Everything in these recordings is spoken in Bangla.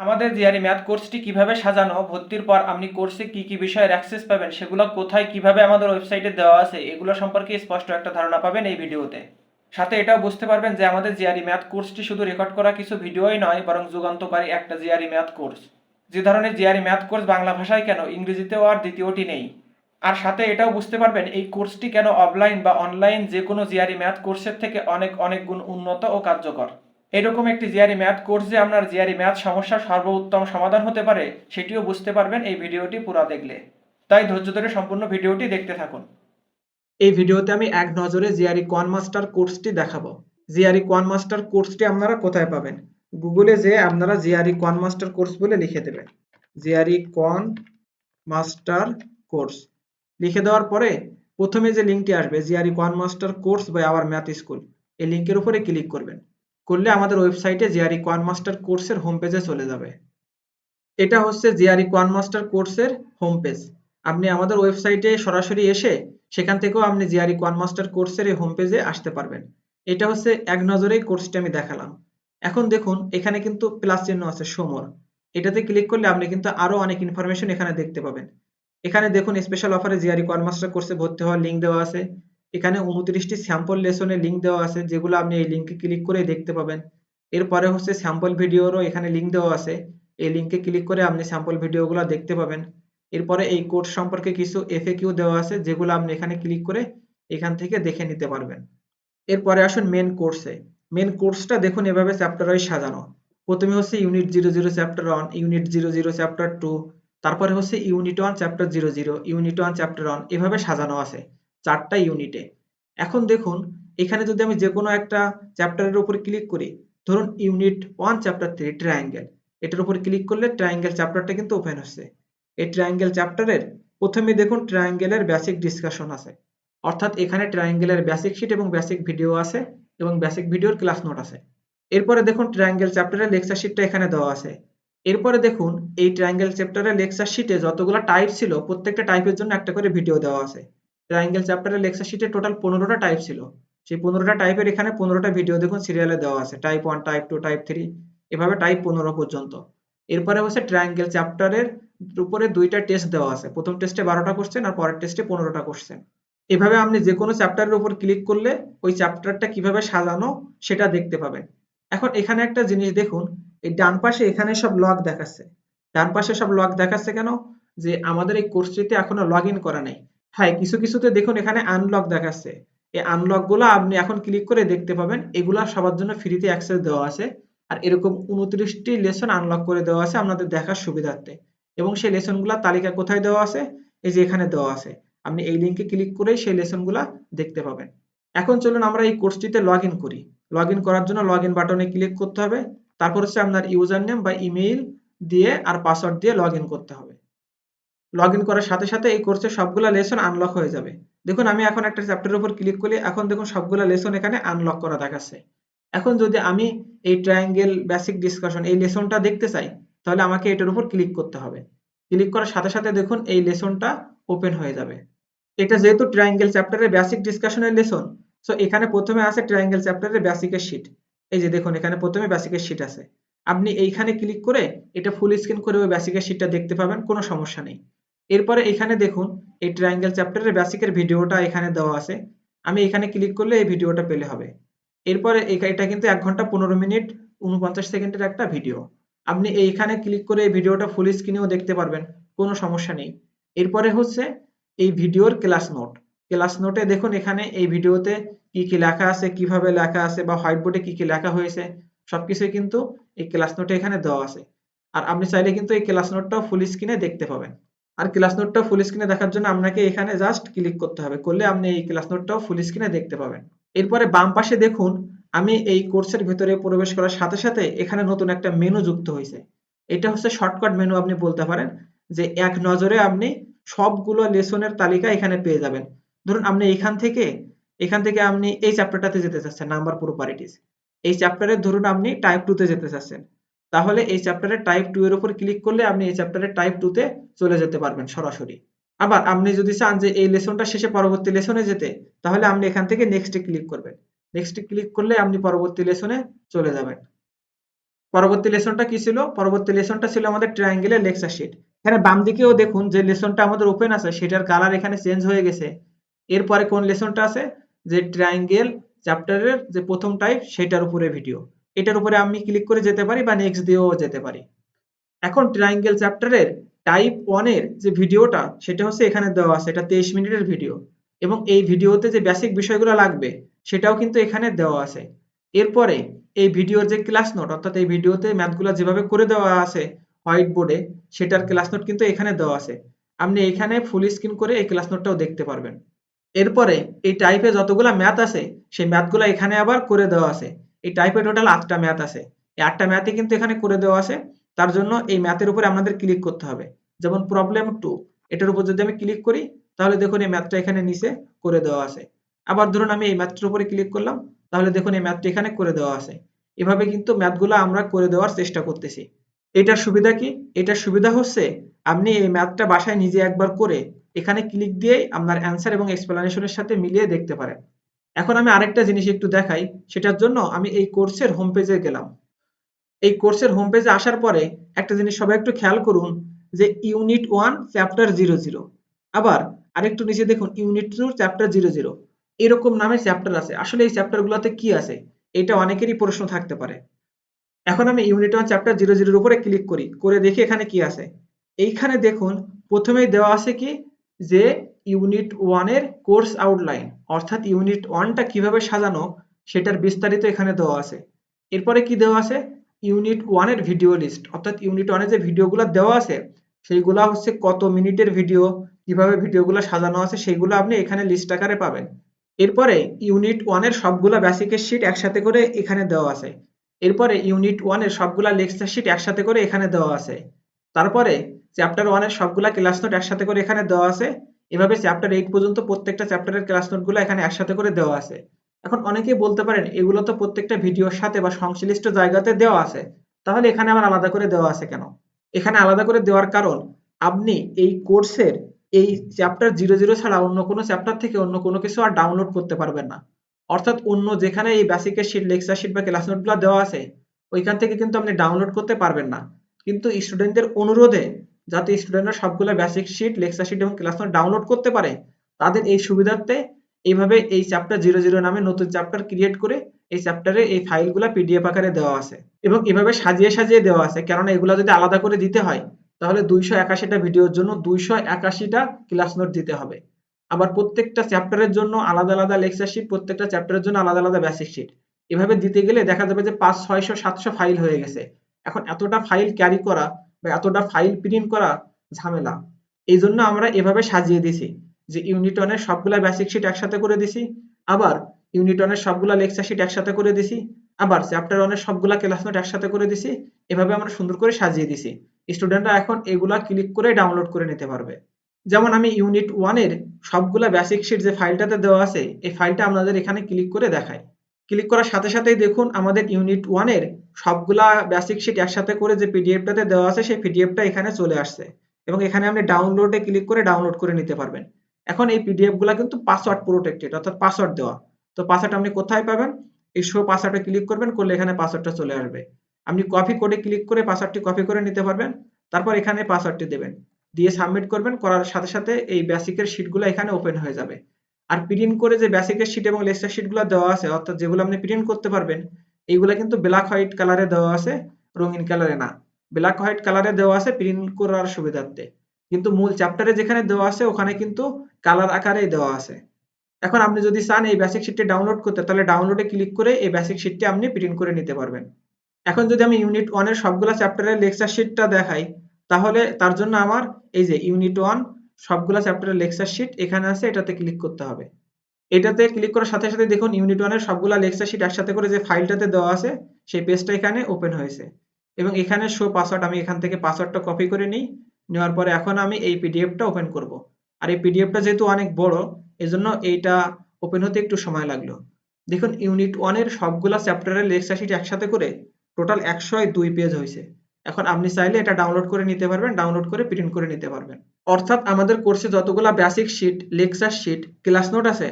আমাদের জিআরই ম্যাথ কোর্সটি কীভাবে সাজানো, ভর্তির পর আপনি কোর্সে কি কি বিষয়ের অ্যাক্সেস পাবেন, সেগুলো কোথায়, কীভাবে আমাদের ওয়েবসাইটে দেওয়া আছে, এগুলো সম্পর্কে স্পষ্ট একটা ধারণা পাবেন এই ভিডিওতে। সাথে এটাও বুঝতে পারবেন যে আমাদের জিআরই ম্যাথ কোর্সটি শুধু রেকর্ড করা কিছু ভিডিওই নয়, বরং যুগান্তকারী একটা জিআরই ম্যাথ কোর্স। যে ধরনের জিআরই ম্যাথ কোর্স বাংলা ভাষায় কেন, ইংরেজিতেও আর দ্বিতীয়টি নেই। আর সাথে এটাও বুঝতে পারবেন এই কোর্সটি কেন অফলাইন বা অনলাইন যে কোনো জিআরই ম্যাথ কোর্সের থেকে অনেক অনেক গুণ উন্নত ও কার্যকর। এরকম একটি জিআরই ম্যাথ কোর্স যে আপনার জিআরই ম্যাথ সমস্যার সর্বোত্তম সমাধান হতে পারে, সেটিও বুঝতে পারবেন এই ভিডিওটি পুরো দেখলে। তাই ধৈর্য ধরে সম্পূর্ণ ভিডিওটি দেখতে থাকুন। এই ভিডিওতে আমি এক নজরে জিআরই কোয়ান মাস্টার কোর্সটি দেখাবো। জিআরই কোয়ান মাস্টার কোর্সটি আপনারা কোথায় পাবেন? গুগলে যে আপনারা জিআরই কোয়ান মাস্টার কোর্স বলে লিখে দেবেন। GRE quant master course. লিখে দেওয়ার পরে প্রথমে যে লিঙ্কটি আসবে, GRE quant master course by our math school, এই লিঙ্কের উপরে ক্লিক করবেন। করলে আমাদের ওয়েবসাইটে জিআরই কোয়ান মাস্টার কোর্সের হোম পেজে চলে যাবে। এটা হচ্ছে জিআরই কোয়ান মাস্টার কোর্সের হোম পেজ আপনি আমাদের ওয়েবসাইটে সরাসরি এসে সেখান থেকেও আপনি জিআরই কোয়ান মাস্টার কোর্সের এই হোম পেজে আসতে পারবেন। এটা হচ্ছে এক নজরেই কোর্সটি আমি দেখালাম। এখন দেখুন, এখানে কিন্তু প্লাস চিহ্ন আছে সমর এটাতে ক্লিক করলে আপনি কিন্তু আরও অনেক ইনফরমেশন এখানে দেখতে পাবেন। এখানে দেখুন স্পেশাল অফারে জিআরই কোয়ান মাস্টার কোর্সে ভর্তি হওয়ার লিঙ্ক দেওয়া আছে। এখানে উনত্রিশটি স্যাম্পল লেসনের লিঙ্ক দেওয়া আছে, যেগুলো আপনি এই লিঙ্কে ক্লিক করে দেখতে পাবেন। এরপরে হচ্ছে স্যাম্পল ভিডিওরও এখানে লিঙ্ক দেওয়া আছে। এই লিঙ্কে ক্লিক করে আপনি স্যাম্পল ভিডিওগুলো দেখতে পাবেন। এরপরে এই কোর্স সম্পর্কে কিছু এফএকিউ দেওয়া আছে, যেগুলো আপনি এখানে ক্লিক করে এখান থেকে দেখে নিতে পারবেন। এরপরে আসুন মেন কোর্সে মেন কোর্সটা দেখুন এভাবে চ্যাপ্টার ওয়াইজ সাজানো। প্রথমে হচ্ছে unit zero zero chapter one unit zero zero chapter two তারপরে হচ্ছে unit one chapter zero zero unit one chapter one এভাবে সাজানো আছে। চারটা ইউনিটে এখন দেখুন, এখানে যদি আমি যে কোনো একটা চ্যাপ্টারের উপর ক্লিক করি, ধরুন unit one chapter three triangle এটার উপর ক্লিক করলে ট্রায়াঙ্গেল চ্যাপ্টারটা কিন্তু ওপেন হচ্ছে। এই ট্রায়াঙ্গেল চ্যাপ্টারের প্রথমে দেখুন ট্রায়াঙ্গেলের বেসিক ডিসকাশন আছে। অর্থাৎ এখানে ট্রায়াঙ্গেলের বেসিক শিট এবং বেসিক ভিডিও আছে এবং বেসিক ভিডিওর ক্লাস নোট আছে। এরপরে দেখুন ট্রায়াঙ্গেল চ্যাপ্টারের লেকচার শিটটা এখানে দেওয়া আছে। এরপরে দেখুন, এই ট্রায়াঙ্গেল চ্যাপ্টারের লেকচার শিটে যতগুলো টাইপ ছিল, প্রত্যেকটা টাইপের জন্য একটা করে ভিডিও দেওয়া আছে। ট্রায়াঙ্গেল চ্যাপ্টারের লেকচার শিটে টোটাল পনেরোটা টাইপ ছিল। সেই পনেরোটা টাইপের এখানে পনেরোটা ভিডিও দেখুন সিরিয়ালে দেওয়া আছে। Type one type two type three এভাবে টাইপ পনেরো পর্যন্ত। এরপরে হচ্ছে ট্রায়াঙ্গেল চ্যাপ্টারের উপরে দুইটা টেস্ট দেওয়া আছে। প্রথম টেস্টে বারোটা কোশ্চেন আর পরের টেস্টে পনেরোটা কোশ্চেন এভাবে আপনি যে কোনো চ্যাপ্টারের উপর ক্লিক করলে ওই চ্যাপ্টারটা কীভাবে সাজানো সেটা দেখতে পাবেন। এখন এখানে একটা জিনিস দেখুন, এই ডান পাশে এখানে সব লগ দেখাচ্ছে। ডান পাশে সব লগ দেখাচ্ছে কেন? যে আমাদের এই কোর্সটিতে এখনও লগ ইন করা নেই। হ্যাঁ কিছু কিছুতে দেখুন এখানে আনলক দেখাচ্ছে। এই আনলকগুলো আপনি এখন ক্লিক করে দেখতে পাবেন। এগুলা সবার জন্য ফ্রিতে অ্যাক্সেস দেওয়া আছে। আর এরকম উনত্রিশটি লেসন আনলক করে দেওয়া আছে আপনাদের দেখার সুবিধার্থে। এবং সেই লেসনগুলোর তালিকা কোথায় দেওয়া আছে? এই যে এখানে দেওয়া আছে। আপনি এই লিঙ্কে ক্লিক করেই সেই লেসনগুলা দেখতে পাবেন। এখন চলুন আমরা এই কোর্সটিতে লগ করি। লগ করার জন্য লগ বাটনে ক্লিক করতে হবে। তারপর হচ্ছে আপনার ইউজার নেম বা ইমেইল দিয়ে আর পাসওয়ার্ড দিয়ে লগ করতে হবে। লগ ইন করার সাথে সাথে এই কোর্সের সবগুলা লেসন আনলক হয়ে যাবে। দেখুন, আমি এখন একটা চ্যাপ্টারের উপর ক্লিক করি, এখন দেখুন সবগুলা লেসন এখানে আনলক করা দেখাচ্ছে। এখন যদি আমি এই ট্রায়াঙ্গেল বেসিক ডিসকাশন এই লেসনটা দেখতে চাই, তাহলে আমাকে এটার উপর ক্লিক করতে হবে। ক্লিক করার সাথে সাথে দেখুন এই লেসনটা ওপেন হয়ে যাবে। এটা যেহেতু ট্রায়াঙ্গেল চ্যাপ্টারের বেসিক ডিসকাশনের লেসন সো এখানে প্রথমে আছে ট্রায়াঙ্গেল চ্যাপ্টারের বেসিকের শিট এই যে দেখুন, এখানে প্রথমে বেসিকের শিট আছে। আপনি এইখানে ক্লিক করে এটা ফুল স্ক্রিন করে ওই বেসিকের শিটটা দেখতে পাবেন, কোনো সমস্যা নেই। এরপরে এখানে দেখুন, এই ট্রায়াঙ্গেল চ্যাপ্টারের বেসিকের ভিডিওটা এখানে দেওয়া আছে। আমি এখানে ক্লিক করলে এই ভিডিওটা পেলে হবে। এরপরে এটা কিন্তু এক ঘণ্টা পনেরো মিনিট উনপঞ্চাশ সেকেন্ডের একটা ভিডিও আপনি এইখানে ক্লিক করে এই ভিডিওটা ফুল স্ক্রিনেও দেখতে পারবেন, কোনো সমস্যা নেই। এরপরে হচ্ছে এই ভিডিওর ক্লাস নোট ক্লাস নোটে দেখুন, এখানে এই ভিডিওতে কি কি লেখা আছে, কীভাবে লেখা আছে বা হোয়াইট বোর্ডে কি কি লেখা হয়েছে, সবকিছুই কিন্তু এই ক্লাস নোটে এখানে দেওয়া আছে। আর আপনি চাইলে কিন্তু এই ক্লাস নোটটাও ফুল স্ক্রিনে দেখতে পাবেন। আর ক্লাস নোটটা ফুল স্ক্রিনে দেখার জন্য আপনাকে এখানে জাস্ট ক্লিক করতে হবে। করলে আপনি এই ক্লাস নোটটাও ফুল স্ক্রিনে দেখতে পাবেন। এরপরে বাম পাশে দেখুন, আমি এই কোর্সের ভিতরে প্রবেশ করার সাথে সাথে এখানে নতুন একটা মেনু যুক্ত হয়েছে। এটা হচ্ছে শর্টকাট মেনু আপনি বলতে পারেন, যে এক নজরে আপনি সবগুলো লেসনের তালিকা এখানে পেয়ে যাবেন। ধরুন আপনি এখান থেকে এখান থেকে আপনি এই চ্যাপ্টারটাতে যেতে চাচ্ছেন নাম্বার প্রপার্টিস এই চ্যাপ্টারে ধরুন আপনি টাইপ টুতে যেতে চাচ্ছেন। তাহলে এই চ্যাপ্টারের টাইপ টু এর উপর ক্লিক করলে আপনি এই চ্যাপ্টারের টাইপ টু তে চলে যেতে পারবেন সরাসরি। আবার আপনি যদি চান যে এই লেসনটা শেষে পরবর্তী লেসনে যেতে, তাহলে আপনি এখান থেকে নেক্সটে ক্লিক করবেন। নেক্সটে ক্লিক করলে আপনি পরবর্তী লেসনে চলে যাবেন। পরবর্তী লেসনটা কি ছিল? পরবর্তী লেসনটা ছিল আমাদের ট্রায়াঙ্গেলের লেকচার শিট এখানে বাম দিকেও দেখুন যে লেসনটা আমাদের ওপেন আছে, সেটার কালার এখানে চেঞ্জ হয়ে গেছে। এরপরে কোন লেসনটা আছে? যে ট্রায়াঙ্গেল চ্যাপ্টারের যে প্রথম টাইপ সেটার উপরে ভিডিও এটার উপরে আমি ক্লিক করে যেতে পারি বা নেক্সট দিয়েও যেতে পারি। এখন ট্রায়াঙ্গেল চ্যাপ্টারের টাইপ ওয়ানের যে ভিডিওটা, সেটা হচ্ছে এখানে দেওয়া আছে, এটা তেইশ মিনিটের ভিডিও এবং এই ভিডিওতে যে বেসিক বিষয়গুলো লাগবে, সেটাও কিন্তু এখানে দেওয়া আছে। এরপরে এই ভিডিওর যে ক্লাস নোট অর্থাৎ এই ভিডিওতে ম্যাথগুলো যেভাবে করে দেওয়া আছে হোয়াইট বোর্ডে সেটার ক্লাস নোট কিন্তু এখানে দেওয়া আছে। আপনি এখানে ফুল স্ক্রিন করে এই ক্লাস নোটটাও দেখতে পারবেন। এরপরে এই টাইপে যতগুলা ম্যাথ আছে, সেই ম্যাথগুলো এখানে আবার করে দেওয়া আছে। এই টাইপে টোটাল আটটা ম্যাথ আছে। এই আটটা ম্যাথই কিন্তু এখানে করে দেওয়া আছে। তার জন্য এই ম্যাথের উপরে আমাদের ক্লিক করতে হবে। যেমন প্রবলেম টু এটার উপর যদি আমি ক্লিক করি, তাহলে দেখুন এই ম্যাথটা এখানে নিচে করে দেওয়া আছে। আবার ধরুন আমি এই ম্যাথটার উপরে ক্লিক করলাম, তাহলে দেখুন এই ম্যাথটা এখানে করে দেওয়া আছে। এভাবে কিন্তু ম্যাথগুলো আমরা করে দেওয়ার চেষ্টা করতেছি। এটার সুবিধা কি? এটার সুবিধা হচ্ছে আপনি এই ম্যাথটা বাসায় নিজে একবার করে এখানে ক্লিক দিয়েই আপনার অ্যান্সার এবং এক্সপ্লেনেশনের সাথে মিলিয়ে দেখতে পারেন। এখন আমি আরেকটা জিনিস একটু দেখাই, সেটার জন্য আমি এই কোর্সের হোম পেজে গেলাম। এই কোর্সের হোম পেজে আসার পরে একটা জিনিস সবাই একটু খেয়াল করুন, যে unit one chapter zero zero আবার আরেকটু নিচে দেখুন unit two chapter zero zero এরকম নামে চ্যাপ্টার আছে। আসলে এই চ্যাপ্টারগুলোতে কি আছে? এটা অনেকেরই প্রশ্ন থাকতে পারে। এখন আমি ইউনিট ওয়ান চ্যাপ্টার জিরো জিরোর উপরে ক্লিক করি, করে দেখি এখানে কি আছে। এইখানে দেখুন, প্রথমেই দেওয়া আছে কি যে ইউনিট ওয়ানের কোর্স আউটলাইন অর্থাৎ ইউনিট ওয়ানটা কীভাবে সাজানো, সেটার বিস্তারিত এখানে দেওয়া আছে। এরপরে কি দেওয়া আছে? ইউনিট ওয়ানের ভিডিও লিস্ট অর্থাৎ ইউনিট ওয়ানে যে ভিডিওগুলো দেওয়া আছে, সেইগুলা হচ্ছে কত মিনিটের ভিডিও কীভাবে ভিডিওগুলো সাজানো আছে, সেইগুলো আপনি এখানে লিস্ট আকারে পাবেন। এরপরে ইউনিট ওয়ানের সবগুলা বেসিকের শিট একসাথে করে এখানে দেওয়া আছে। এরপরে ইউনিট ওয়ানের সবগুলা লেকচার শিট একসাথে করে এখানে দেওয়া আছে। তারপরে চ্যাপ্টার ওয়ানের সবগুলা ক্লাস নোট একসাথে করে এখানে দেওয়া আছে। এভাবে চ্যাপ্টার এইট পর্যন্ত প্রত্যেকটা চ্যাপ্টারের ক্লাস নোটগুলো এখানে একসাথে করে দেওয়া আছে। এখন অনেকেই বলতে পারেন, এগুলো তো প্রত্যেকটা ভিডিওর সাথে বা সংশ্লিষ্ট জায়গাতে দেওয়া আছে। তাহলে এখানে আবার আলাদা করে দেওয়া আছে কেন? এখানে আলাদা করে দেওয়ার কারণ, আপনি এই কোর্সের এই চ্যাপ্টার জিরো জিরো ছাড়া অন্য কোনো চ্যাপ্টার থেকে অন্য কোনো কিছু আর ডাউনলোড করতে পারবেন না। অর্থাৎ অন্য যেখানে এই বেসিকের শিট লেকচার শিট বা ক্লাস নোটগুলো দেওয়া আছে, ওইখান থেকে কিন্তু আপনি ডাউনলোড করতে পারবেন না। কিন্তু স্টুডেন্টদের অনুরোধে যাতে স্টুডেন্টরা সবগুলো বেসিক শিট লেকচার শিট এবং ক্লাস নোট ডাউনলোড করতে পারে, তাদের এই সুবিধার্থে এইভাবে এই চ্যাপ্টার জিরো জিরো নামে নতুন চ্যাপ্টার ক্রিয়েট করে এই চ্যাপ্টারে এই ফাইলগুলো পিডিএফ আকারে দেওয়া আছে এবং এভাবে সাজিয়ে সাজিয়ে দেওয়া আছে। কেননা এগুলো যদি আলাদা করে দিতে হয়, তাহলে দুইশো একাশিটা ভিডিওর জন্য দুইশো একাশিটা ক্লাস নোট দিতে হবে। আবার প্রত্যেকটা চ্যাপ্টারের জন্য আলাদা আলাদা লেকচার শিট প্রত্যেকটা চ্যাপ্টারের জন্য আলাদা আলাদা বেসিক শিট এভাবে দিতে গেলে দেখা যাবে যে পাঁচ, ছয়শো, সাতশো ফাইল হয়ে গেছে। এখন এতটা ফাইল ক্যারি করা বা এতটা ফাইল প্রিন্ট করা ঝামেলা। এই জন্য আমরা এভাবে সাজিয়ে দিছি যে ইউনিট ওয়ানের সবগুলা বেসিক শিট একসাথে করে দিছি, আবার ইউনিট ওয়ানের সবগুলা লেকচার শিট একসাথে করে দিছি, আবার চ্যাপ্টার ওয়ানের সবগুলা ক্লাস নোট একসাথে করে দিছি, এভাবে আমরা সুন্দর করে সাজিয়ে দিছি। স্টুডেন্টরা এখন এগুলা ক্লিক করে ডাউনলোড করে নিতে পারবে। যেমন আমি ইউনিট ওয়ানের সবগুলা বেসিক শিট যে ফাইলটাতে দেওয়া আছে, এই ফাইলটা আপনাদের এখানে ক্লিক করে দেখাই। ক্লিক করার সাথে সাথেই দেখুন আমাদের ইউনিট ওয়ানের সবগুলা বেসিক শিট একসাথে করে যে পিডিএফটাতে দেওয়া আছে, সেই পিডিএফটা এখানে চলে আসছে। এবং এখানে আপনি ডাউনলোডে ক্লিক করে ডাউনলোড করে নিতে পারবেন। এখন এই পিডিএফগুলা কিন্তু পাসওয়ার্ড প্রোটেক্টেড অর্থাৎ পাসওয়ার্ড দেওয়া। তো পাসওয়ার্ড আপনি কোথায় পাবেন? এই শো পাসওয়ার্ডে ক্লিক করবেন, করলে এখানে পাসওয়ার্ডটা চলে আসবে। আপনি কপি কোডে ক্লিক করে পাসওয়ার্ডটি কপি করে নিতে পারবেন, তারপর এখানে পাসওয়ার্ডটি দেবেন। দিয়ে সাবমিট করবেন, করার সাথে সাথে এই বেসিকের শিটগুলো এখানে ওপেন হয়ে যাবে। আর প্রিন্ট করে যে বেসিকের শিট এবং লেকচার শিটগুলো দেওয়া আছে, অর্থাৎ যেগুলো আপনি প্রিন্ট করতে পারবেন, এইগুলো কিন্তু ব্ল্যাক হোয়াইট কালারে দেওয়া আছে, রঙিন কালারে না। ব্ল্যাক হোয়াইট কালারে দেওয়া আছে প্রিন্ট করার সুবিধার্থে। কিন্তু মূল চ্যাপ্টারে যেখানে দেওয়া আছে, ওখানে কিন্তু কালার আকারেই দেওয়া আছে। এখন আপনি যদি চান এই বেসিক শিটটি ডাউনলোড করতে, তাহলে ডাউনলোডে ক্লিক করে এই বেসিক শিটটি আপনি প্রিন্ট করে নিতে পারবেন। এখন যদি আমি ইউনিট ওয়ানের সবগুলা চ্যাপ্টারের লেকচার শিটটা দেখাই, তাহলে তার জন্য আমার এই যে ইউনিট ওয়ান সবগুলা চ্যাপ্টারের লেকচার শিট এখানে আছে, এটাতে ক্লিক করতে হবে। এটাতে ক্লিক করার সাথে সাথে দেখুন ইউনিট ওয়ানের সবগুলা লেকচার শিট একসাথে করে যে ফাইলটাতে দেওয়া আছে, সেই পেজটা এখানে ওপেন হয়েছে। এবং এখানে শো পাসওয়ার্ড আমি এখান থেকে পাসওয়ার্ডটা কপি করে নিই, নেওয়ার পরে এখন আমি এই পিডিএফটা ওপেন করব। আর এই পিডিএফটা যেহেতু অনেক বড়, এজন্য এইটা ওপেন হতে একটু সময় লাগল। দেখুন ইউনিট ওয়ানের সবগুলা চ্যাপ্টারের লেকচার শিট একসাথে করে টোটাল একশো দুই পেজ হয়েছে। এখন আপনি চাইলে এটা ডাউনলোড করে নিতে পারবেন ডাউনলোড করে প্রিন্ট করে নিতে পারবেন। অর্থাৎ আমাদের কোর্সে যতগুলা basic sheet lecture sheet class note আছে,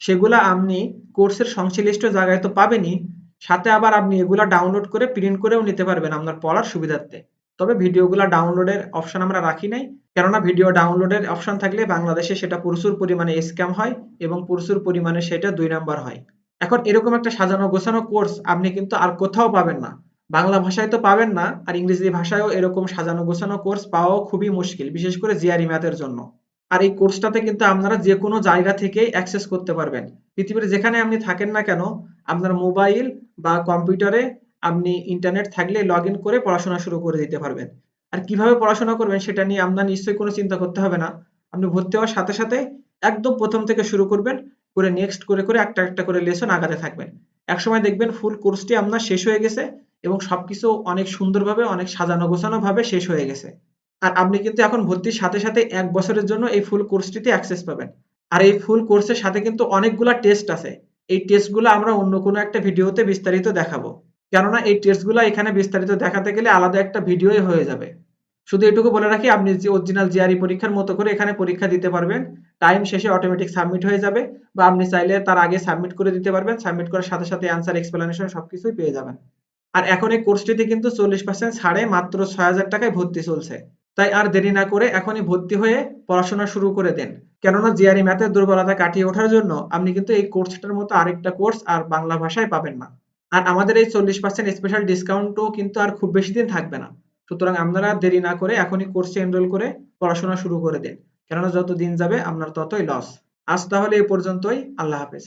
সেগুলা আপনি কোর্সের সংশ্লিষ্ট জায়গায় তো পাবেনই, সাথে আবার আপনি এগুলা ডাউনলোড করে প্রিন্ট করেও নিতে পারবেন আপনার পড়ার সুবিধার্থে। তবে ভিডিওগুলা ডাউনলোডের অপশন আমরা রাখি নাই, কেননা ভিডিও ডাউনলোডের অপশন থাকলে বাংলাদেশে সেটা প্রচুর পরিমাণে স্ক্যাম হয় এবং প্রচুর পরিমাণে সেটা দুই নাম্বার হয়। এখন এরকম একটা সাজানো গোছানো কোর্স আপনি কিন্তু আর কোথাও পাবেন না। বাংলা ভাষায় তো পাবেন না, আর ইংরেজি ভাষায়ও এরকম সাজানো গোছানো কোর্স পাওয়াও খুবই মুশকিল, বিশেষ করে জিআরই ম্যাথের জন্য। আর এই কোর্সটাতে কিন্তু আপনারা যে কোনো জায়গা থেকেই অ্যাক্সেস করতে পারবেন। পৃথিবীর যেখানে আপনি থাকেন না কেন, আপনার মোবাইল বা কম্পিউটারে আপনি ইন্টারনেট থাকলে লগ করে পড়াশোনা শুরু করে দিতে পারবেন। আর কীভাবে পড়াশোনা করবেন সেটা নিয়ে আপনার নিশ্চয়ই কোনো চিন্তা করতে হবে না। আপনি ভর্তি হওয়ার সাথে সাথে একদম প্রথম থেকে শুরু করবেন, করে নেক্সট করে করে একটা একটা করে লেসন আগাতে থাকবেন। একসময় দেখবেন ফুল কোর্সটি আপনার শেষ হয়ে গেছে এবং সবকিছু অনেক সুন্দরভাবে, অনেক সাজানো গোছানো ভাবে শেষ হয়ে গেছে। আর আপনি কিন্তু এখন ভর্তির সাথে সাথে এক বছরের জন্য এই ফুল কোর্সটিতে অ্যাক্সেস পাবেন। আর এই ফুল কোর্সের সাথে কিন্তু অনেকগুলা টেস্ট আছে। এই টেস্টগুলো আমরা অন্য কোনো একটা ভিডিওতে বিস্তারিত দেখাবো। কেননা এই টেস্টগুলো এখানে বিস্তারিত দেখাতে গেলে আলাদা একটা ভিডিওই হয়ে যাবে। শুধু এটুকু বলে রাখি, আপনি যে অরিজিনাল জিআরই পরীক্ষার মতো করে এখানে পরীক্ষা দিতে পারবেন। টাইম শেষে অটোমেটিক সাবমিট হয়ে যাবে বা আপনি চাইলে তার আগে সাবমিট করে দিতে পারবেন। সাবমিট করার সাথে সাথে অ্যান্সার এক্সপ্লেনেশন সবকিছুই পেয়ে যাবেন। আর এখন এই কোর্সটিতে কিন্তু চল্লিশ পার্সেন্ট ছাড়ে মাত্র ছয় হাজার টাকায় ভর্তি চলছে। তাই আর দেরি না করে এখনই ভর্তি হয়ে পড়াশোনা শুরু করে দেন। কেননা জিআরই ম্যাথের দুর্বলতা কাটিয়ে ওঠার জন্য আপনি কিন্তু এই কোর্সটার মতো আরেকটা কোর্স আর বাংলা ভাষায় পাবেন না। আর আমাদের এই চল্লিশ পার্সেন্ট স্পেশাল ডিসকাউন্টও কিন্তু আর খুব বেশি দিন থাকবে না। সুতরাং আপনারা দেরি না করে এখনই কোর্সে এনরোল করে পড়াশোনা শুরু করে দিন। কেননা যত দিন যাবে আপনার ততই লস আজ তাহলে এই পর্যন্তই। আল্লাহ হাফেজ।